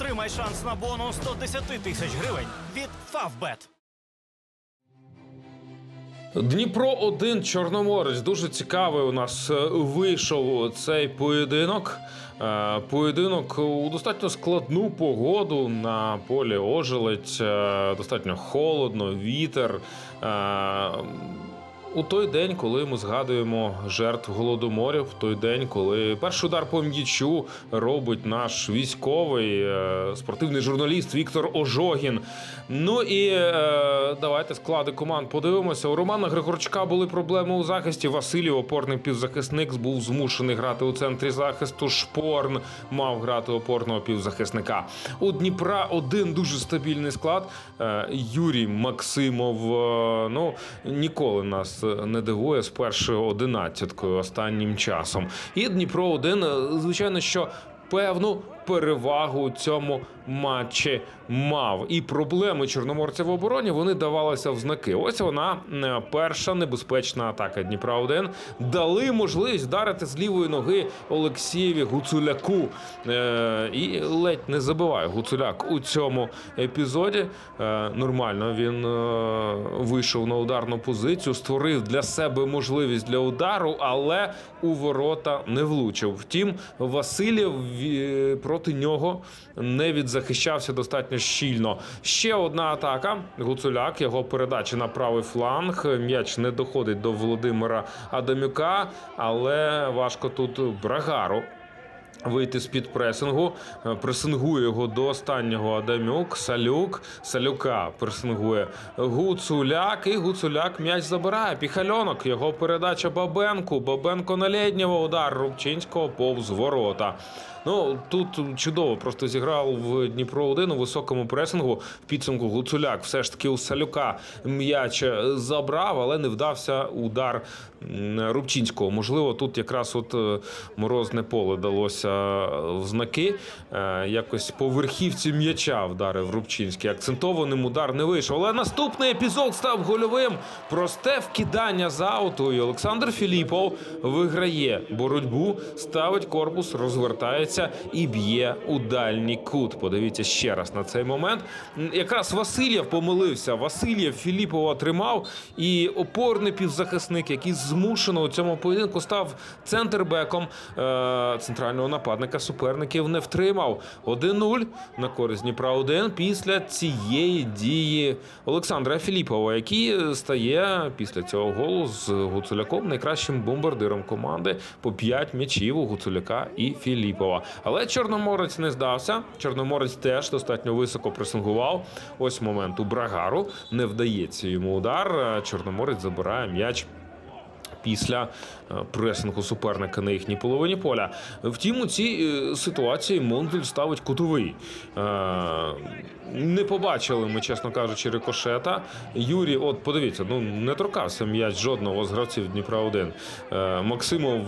Отримай шанс на бонус 110 тисяч гривень від Favbet. Дніпро 1 Чорноморець. Дуже цікавий у нас е, вийшов цей поєдинок. Е, Поєдинок у достатньо складну погоду на полі ожеледь, е, достатньо холодно, вітер. У той день, коли ми згадуємо жертв голодоморів, в той день, коли перший удар по м'ячу робить наш військовий е, спортивний журналіст Віктор Ожогін. Ну і е, давайте склади команд подивимося. У Романа Григорчука були проблеми у захисті. Василій, опорний півзахисник, був змушений грати у центрі захисту. Шпорн мав грати опорного півзахисника. У Дніпра один дуже стабільний склад. Е, Юрій Максимов. ну ніколи нас не дивує з першою одинадцяткою останнім часом. І Дніпро 1 звичайно, що певну перевагу у цьому матчі мав. І проблеми чорноморця в обороні вони давалися в знаки. Ось вона перша небезпечна атака Дніпра 1 Дали можливість вдарити з лівої ноги Олексієві Гуцуляку. Е, і ледь не забиває Гуцуляк у цьому епізоді. Е, нормально він е, вийшов на ударну позицію, створив для себе можливість для удару, але у ворота не влучив. Втім, Васильєв ві- проти нього не відзахищався достатньо щільно. Ще одна атака. Гуцуляк, його передача на правий фланг. М'яч не доходить до Володимира Адамюка, але важко тут Брагару. Вийти з-під пресингу, Е, пресингує його до останнього Адамюк, Салюк, Салюка пресингує Гуцуляк, і Гуцуляк м'яч забирає. Піхальонок, його передача Бабенку, Бабенко на леднього, удар Рубчинського повз ворота. Ну тут чудово просто зіграв в Дніпро 1 у високому пресингу. В підсумку Гуцуляк все ж таки у Салюка м'яч забрав, але не вдався удар Рубчинського. Можливо, тут якраз от е, морозне поле далося в знаки. Е, Якось по верхівці м'яча вдарив Рубчинський. Акцентованим удар не вийшов. Але наступний епізод став гольовим. Просте вкидання з ауту. І Олександр Філіпов виграє боротьбу, ставить корпус, розвертається і б'є у дальній кут. Подивіться ще раз на цей момент. Якраз Васильєв помилився. Васильєв Філіпова тримав, і опорний півзахисник, який змушено у цьому поєдинку став центрбеком е, центрального нападника суперників не втримав. 1-0 на користь Дніпра 1 після цієї дії Олександра Філіпова, який стає після цього голу з Гуцуляком найкращим бомбардиром команди по 5 м'ячів у Гуцуляка і Філіпова. Але Чорноморець не здався. Чорноморець теж достатньо високо пресингував. Ось момент у Брагару не вдається йому удар. Чорноморець забирає м'яч після е, пресингу суперника на їхній половині поля. Втім, у цій е, ситуації Монтель ставить кутовий. Е, Не побачили ми, чесно кажучи, рикошета. Юрій, от подивіться, ну не торкався м'яч жодного з гравців Дніпра 1 Е, Максимов,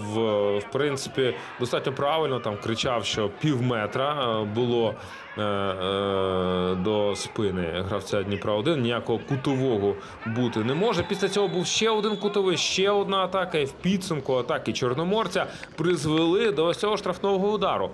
в принципі, достатньо правильно там кричав, що пів метра було до спини гравця Дніпра 1 ніякого кутового бути не може. Після цього був ще один кутовий, ще одна атака, і в підсумку атаки Чорноморця призвели до ось цього штрафного удару.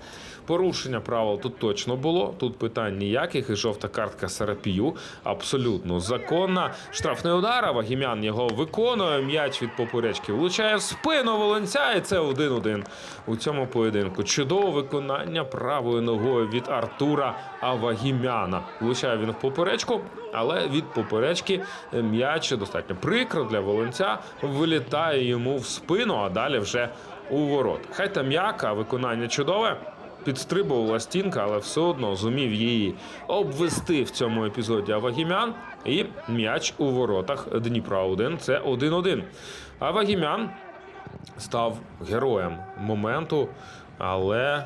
Порушення правил тут точно було. Тут питань ніяких. І жовта картка Сарапію абсолютно законна. Штрафний удар, а Вагімян його виконує. М'яч від поперечки влучає в спину Волонця, і це 1-1 у цьому поєдинку. Чудове виконання правою ногою від Артура Авагімяна. Влучає він в поперечку, але від поперечки м'яч достатньо прикро для Волонця. Вилітає йому в спину, а далі вже у ворот. Хай там м'яка, виконання чудове. Підстрибувала стінка, але все одно зумів її обвести в цьому епізоді Авагімян. І м'яч у воротах Дніпра 1 Це 1-1. Авагімян став героєм моменту, але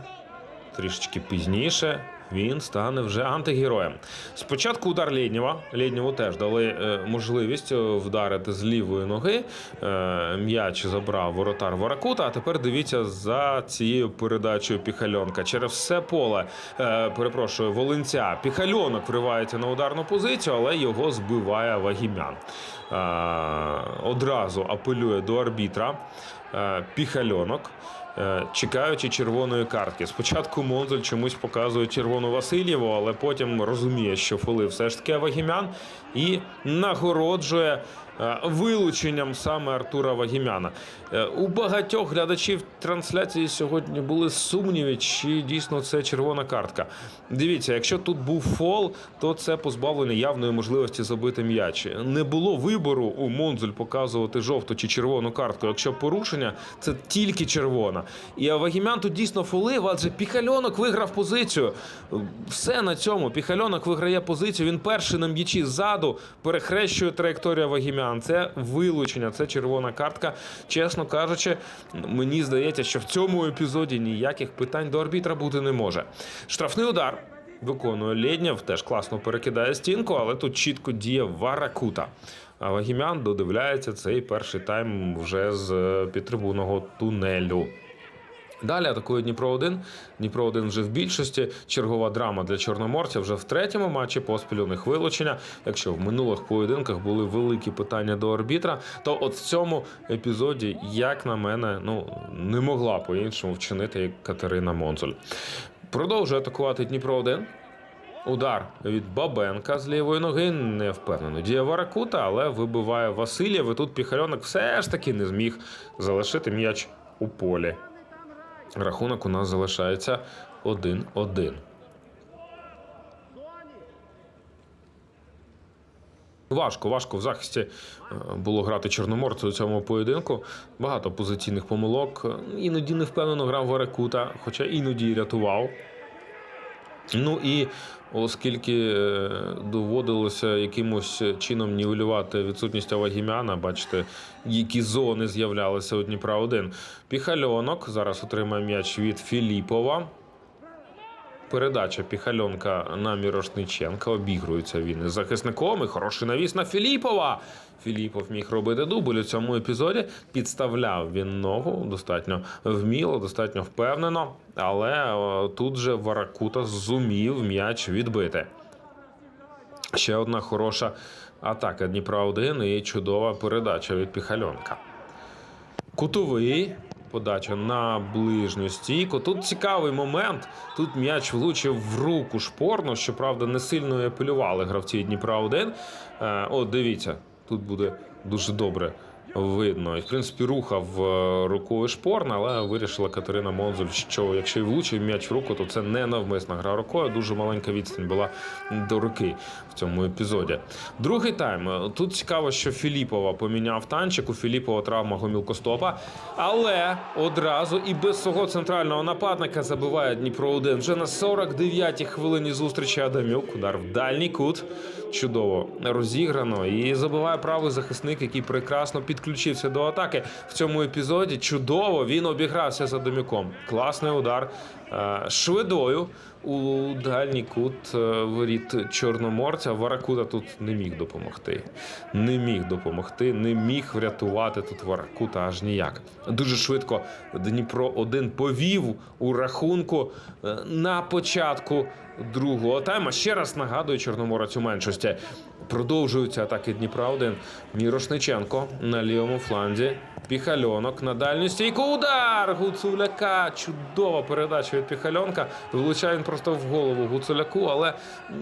трішечки пізніше він стане вже антигероєм. Спочатку удар Лєднєва. Лєднєву теж дали е, можливість е, вдарити з лівої ноги. Е, М'яч забрав воротар Воракута. А тепер дивіться за цією передачею Піхальонка. Через все поле, перепрошую, Волинця. Піхальонок вривається на ударну позицію, але його збиває Вагімян. Одразу апелює до арбітра. Піхальонок. Е, чекаючи червоної картки. Спочатку Монзель чомусь показує червону Васильєву, але потім розуміє, що фоли все ж таки Вагімян і нагороджує вилученням саме Артура Вагімяна. Е, У багатьох глядачів трансляції сьогодні були сумніви, чи дійсно це червона картка. Дивіться, якщо тут був фол, то це позбавлення явної можливості забити м'яч. Не було вибору у Монзель показувати жовту чи червону картку. Якщо порушення, це тільки червона. І Авагімян тут дійсно фолив, адже Піхальонок виграв позицію. Все на цьому. Піхальонок виграє позицію. Він перший на м'ячі ззаду перехрещує траєкторію Авагімян. Це вилучення, це червона картка. Чесно кажучи, мені здається, що в цьому епізоді ніяких питань до арбітра бути не може. Штрафний удар. Виконує Лєднєв, теж класно перекидає стінку, але тут чітко діє Варакута. А Вагімян додивляється цей перший тайм вже з е, підтрибунного тунелю. Далі атакує Дніпро 1 Дніпро 1 вже в більшості. Чергова драма для чорноморця вже в третьому матчі поспіль у них вилучення. Якщо в минулих поєдинках були великі питання до арбітра, то от в цьому епізоді, як на мене, ну не могла по-іншому вчинити Катерина Монзоль. Продовжує атакувати Дніпро 1 Удар від Бабенка з лівої ноги не впевнено. Діє Варакута, але вибиває Васильєв. І тут Піхальонок все ж таки не зміг залишити м'яч у полі. Рахунок у нас залишається 1-1. Важко, важко в захисті е, було грати чорноморцю у цьому поєдинку. Багато позиційних помилок. Іноді не впевнено грав Варакута, хоча іноді й рятував. Ну і оскільки е, доводилося якимось чином нівелювати відсутність Авагімяна, бачите, які зони з'являлися у Дніпра 1 Піхальонок зараз отримає м'яч від Філіпова. Передача Піхальонка на Мірошниченка. Обігрується він із захисником. І хороший навіс на Філіпова. Філіпов міг робити дубль у цьому епізоді. Підставляв він ногу достатньо вміло, достатньо впевнено. Але тут же Варакута зумів м'яч відбити. Ще одна хороша атака Дніпра 1 і чудова передача від Піхальонка. Кутовий. Подача на ближню стійку. Тут цікавий момент. Тут м'яч влучив в руку шпорно. Щоправда, не сильно і апелювали гравці Дніпра 1. О, От дивіться, тут буде дуже добре видно. І, в принципі, рухав е, рукою шпорна, але вирішила Катерина Монзуль, що якщо й влучив м'яч в руку, то це не навмисна гра рукою. Дуже маленька відстань була до руки в цьому епізоді. Другий тайм. Тут цікаво, що Філіпова поміняв танчик. У Філіпова травма гомілкостопа. Але одразу і без свого центрального нападника забиває Дніпро 1 Вже на 49-й хвилині зустрічі Адамюк. Удар в дальній кут. Чудово розіграно. І забиває правий захисник, який прекрасно підключився до атаки в цьому епізоді. Чудово він обігрався за доміком. Класний удар е, швидою у дальній кут е, воріт Чорноморця. Варакута тут не міг допомогти. Не міг допомогти, не міг врятувати тут Варакута аж ніяк. Дуже швидко Дніпро 1 повів у рахунку е, на початку другого тайма. Ще раз нагадую Чорноморець у меншості. Продовжуються атаки Дніпра 1 Мірошниченко на лівому фланзі. Піхальонок на дальню стійку. Удар Гуцуляка. Чудова передача від Піхальонка. Влучає він просто в голову Гуцуляку, але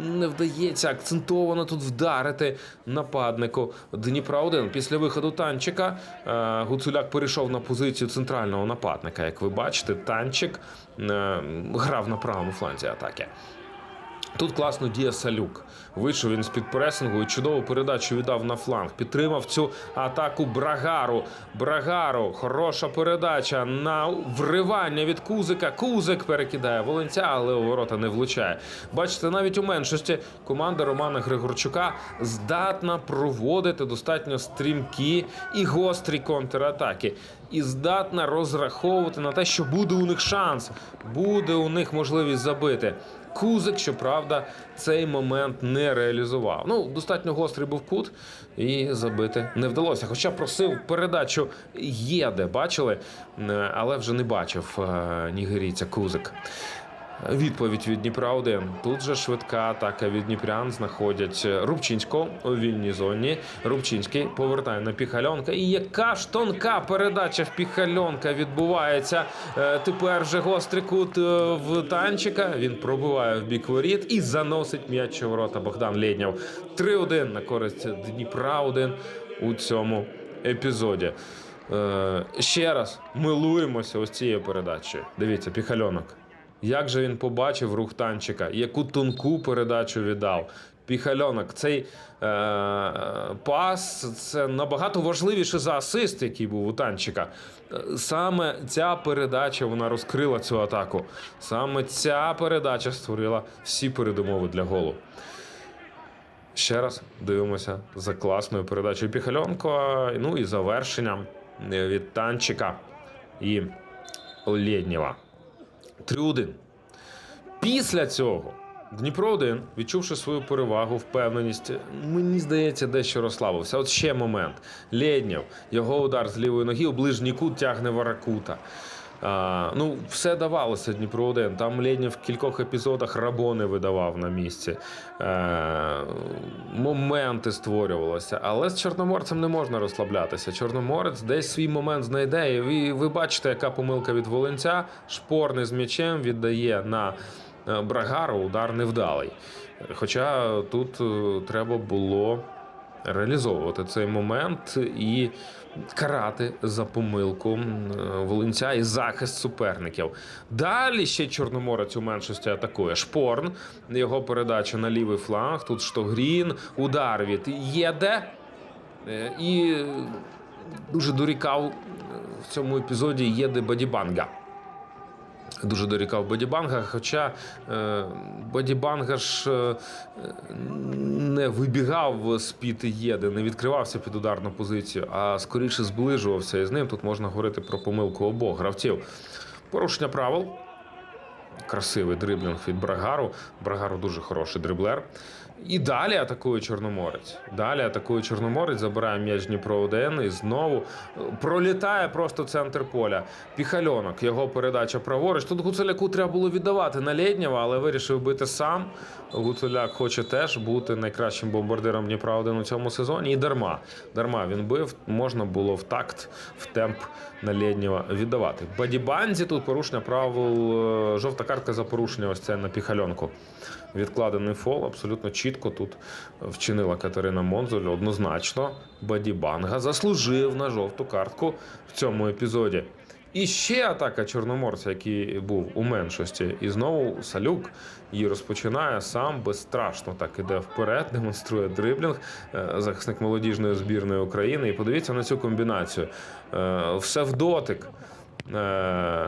не вдається акцентовано тут вдарити нападнику Дніпра 1 Після виходу танчика е, Гуцуляк перейшов на позицію центрального нападника. Як ви бачите, танчик е, грав на правому фланзі атаки. Тут класно діє Салюк. Вийшов він з-під пресингу і чудову передачу віддав на фланг. Підтримав цю атаку Брагару. Брагару, хороша передача на вривання від Кузика. Кузик перекидає Волинця, але у ворота не влучає. Бачите, навіть у меншості команда Романа Григорчука здатна проводити достатньо стрімкі і гострі контратаки. І здатна розраховувати на те, що буде у них шанс, буде у них можливість забити. Кузик, щоправда, цей момент не реалізував. Ну, достатньо гострий був кут, і забити не вдалося. Хоча просив передачу Єде, бачили, Е, але вже не бачив е, нігерійця Кузик. Відповідь від Дніпра 1 Тут же швидка атака від Дніпрян знаходять Рубчинського у вільній зоні. Рубчинський повертає на Піхальонка. І яка ж тонка передача в Піхальонка відбувається. Е, Тепер вже гострий кут е, в танчика. Він пробиває в бік воріт і заносить м'яч у ворота Богдан Лєднєв. 3-1 на користь Дніпра 1 у цьому епізоді. Е, ще раз милуємося ось цією передачею. Дивіться, Піхальонок. Як же він побачив рух танчика, яку тонку передачу віддав. Піхальонок, цей е, пас це набагато важливіше за асист, який був у танчика. Саме ця передача вона розкрила цю атаку. Саме ця передача створила всі передумови для голу. Ще раз дивимося за класною передачею Піхальонко. Ну і завершенням від танчика і Лєднєва. 3-1. Після цього Дніпро 1, відчувши свою перевагу, впевненість, мені здається, дещо розслабився. От ще момент. Лєднєв, його удар з лівої ноги у ближній кут тягне Варакута. А, ну, все давалося Дніпро 1. Там Лєднєв в кількох епізодах рабони видавав на місці. Е, моменти створювалося. Але з Чорноморцем не можна розслаблятися. Чорноморець десь свій момент знайде. І ви, ви бачите, яка помилка від Волинця. Шпорний з м'ячем віддає на е, Брагару, удар невдалий. Хоча тут е, треба було реалізовувати цей момент і карати за помилку е, Волинця і захист суперників. Далі ще Чорноморець у меншості атакує. Шпорн, його передача на лівий фланг. Тут Штогрін, удар від Єде. Е, І дуже дорікав е, в цьому епізоді Єде Бадібанга. Дуже дорікав бодібанга, хоча е, бодібанга ж е, не вибігав з під Єди, не відкривався під ударну позицію, а скоріше зближувався із ним. Тут можна говорити про помилку обох гравців. Порушення правил. Красивий дриблінг від Брагару. Брагару дуже хороший дриблер. І далі атакує Чорноморець. Далі атакує Чорноморець, забирає м'яч Дніпро 1 і знову е, пролітає просто центр поля. Піхальонок, його передача праворуч. Тут Гуцуляку треба було віддавати на Лєднєва, але вирішив бити сам. Гуцуляк хоче теж бути найкращим бомбардиром Дніпра 1 у цьому сезоні. І дарма. Дарма він бив, можна було в такт, в темп на Лєднєва віддавати. Бадібанзі тут порушення правил, е, жовта картка за порушення. Ось це на піхальонку. Відкладений фол, абсолютно чітко тут вчинила Катерина Монзуль. Однозначно, Бадібанга заслужив на жовту картку в цьому епізоді. І ще атака Чорноморця, який був у меншості. І знову Салюк її розпочинає сам безстрашно так іде вперед, демонструє дриблінг. Е, Захисник молодіжної збірної України. І подивіться на цю комбінацію. Е, Все в дотик е,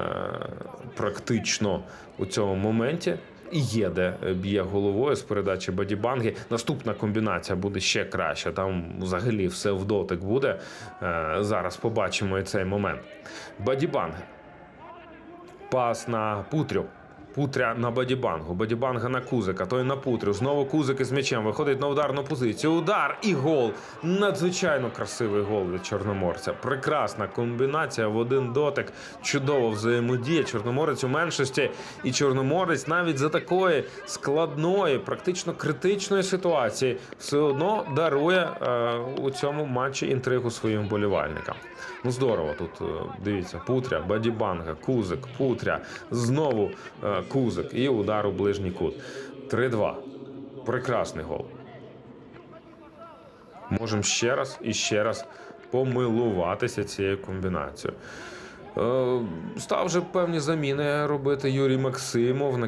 практично у цьому моменті. І Єде б'є головою з передачі бодібанги. Наступна комбінація буде ще краще. Там взагалі все в дотик буде. Е, Зараз побачимо і цей момент. Бодібанги. Пас на Путрю. Путря на Бадібангу. Бадібанга на Кузика. Той на Путрю. Знову Кузик із м'ячем виходить на ударну позицію. Удар і гол. Надзвичайно красивий гол від Чорноморця. Прекрасна комбінація в один дотик. Чудово взаємодія. Чорноморець у меншості. І Чорноморець навіть за такої складної, практично критичної ситуації все одно дарує е, у цьому матчі інтригу своїм вболівальникам. Ну здорово тут е, дивіться, Путря, Бадібанга, Кузик, Путря, знову е, Кузик і удар у ближній кут. 3-2. Прекрасний гол. Можемо ще раз і ще раз помилуватися цією комбінацією. Е, Став вже певні заміни робити Юрій Максимов.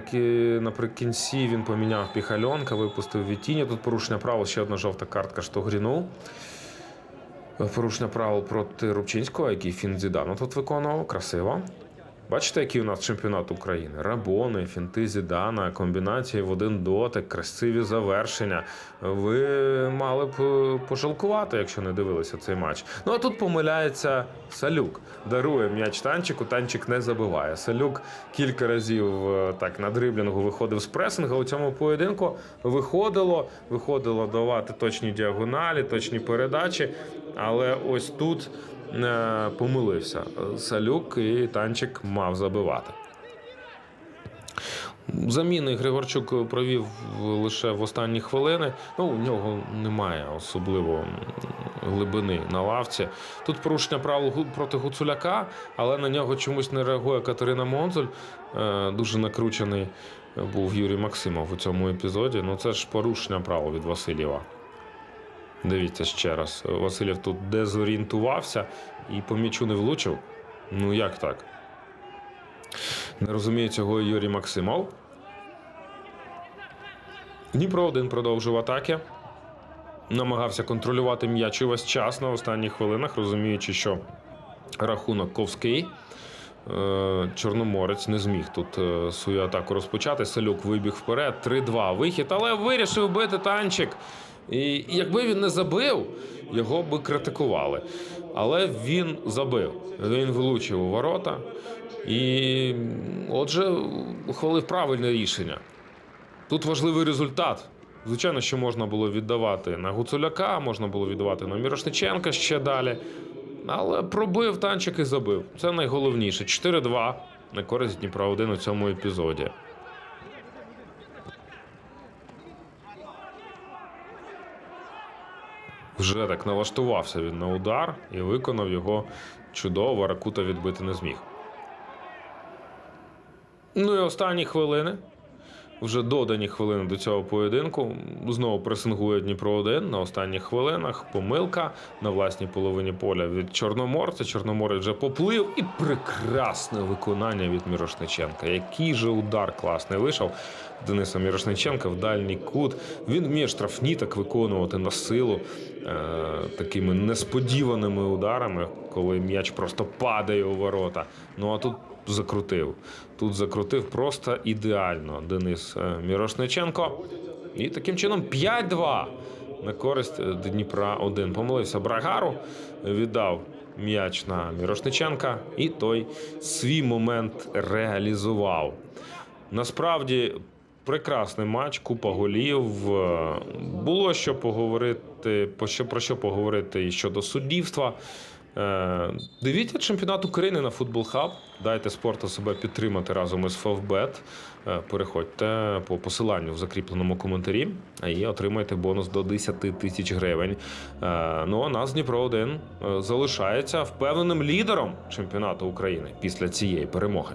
Наприкінці він поміняв піхальонка, випустив Вітіння. Тут порушення правил, ще одна жовта картка Штогріну. Порушення правил проти Рубчинського, який фін Зідану тут виконував. Красиво. Бачите, який у нас чемпіонат України? Рабони, фінти Зідана, комбінації в один дотик, красиві завершення. Ви мали б е, пожалкувати, якщо не дивилися цей матч. Ну а тут помиляється Салюк. Дарує м'яч танчику, танчик не забиває. Салюк кілька разів е, так на дриблінгу виходив з пресинга. У цьому поєдинку виходило, виходило давати точні діагоналі, точні передачі. Але ось тут помилився Салюк і танчик мав забивати. Заміни Григорчук провів лише в останні хвилини. Ну, у нього немає особливо глибини на лавці. Тут порушення правил проти Гуцуляка, але на нього чомусь не реагує Катерина Монзуль. Е, Дуже накручений був Юрій Максимов у цьому епізоді. Ну це ж порушення правил від Васильєва. Дивіться ще раз. Васильєв тут дезорієнтувався і по м'ячу не влучив. Ну як так? Не розуміє цього Юрій Максимов. Дніпро один продовжив атаки. Намагався контролювати м'яч увесь час на останніх хвилинах, розуміючи, що рахунок ковський. Е, Чорноморець не зміг тут е, свою атаку розпочати. Салюк вибіг вперед. 3-2 вихід, але вирішив бити танчик. І якби він не забив, його би критикували. Але він забив. Він влучив у ворота. І, отже, ухвалив правильне рішення. Тут важливий результат. Звичайно, що можна було віддавати на Гуцуляка, можна було віддавати на Мірошниченка ще далі. Але пробив танчик і забив. Це найголовніше. 4-2 на користь Дніпра 1 у цьому епізоді. Вже так налаштувався він на удар і виконав його чудово. Ракута відбити не зміг. Ну і останні хвилини. Вже додані хвилини до цього поєдинку. Знову пресингує Дніпро 1 на останніх хвилинах. Помилка на власній половині поля від Чорноморця. Чорноморець вже поплив і прекрасне виконання від Мірошниченка. Який же удар класний вийшов Дениса Мірошниченка в дальній кут. Він вміє штрафні так виконувати на силу е, такими несподіваними ударами, коли м'яч просто падає у ворота. Ну а тут закрутив. Тут закрутив просто ідеально Денис е, Мірошниченко. І таким чином 5-2 на користь е, Дніпра 1. Помилився Брагару, віддав м'яч на Мірошниченка, і той свій момент реалізував. Насправді прекрасний матч, купа голів. Е, Було що поговорити, про що поговорити і щодо суддівства. Е, Дивіться чемпіонат України на Футбол Хаб. Дайте спорту себе підтримати разом із Фавбет. Е, Переходьте по посиланню в закріпленому коментарі і отримайте бонус до 10 тисяч гривень. Е, Ну а нас Дніпро 1 залишається впевненим лідером чемпіонату України після цієї перемоги.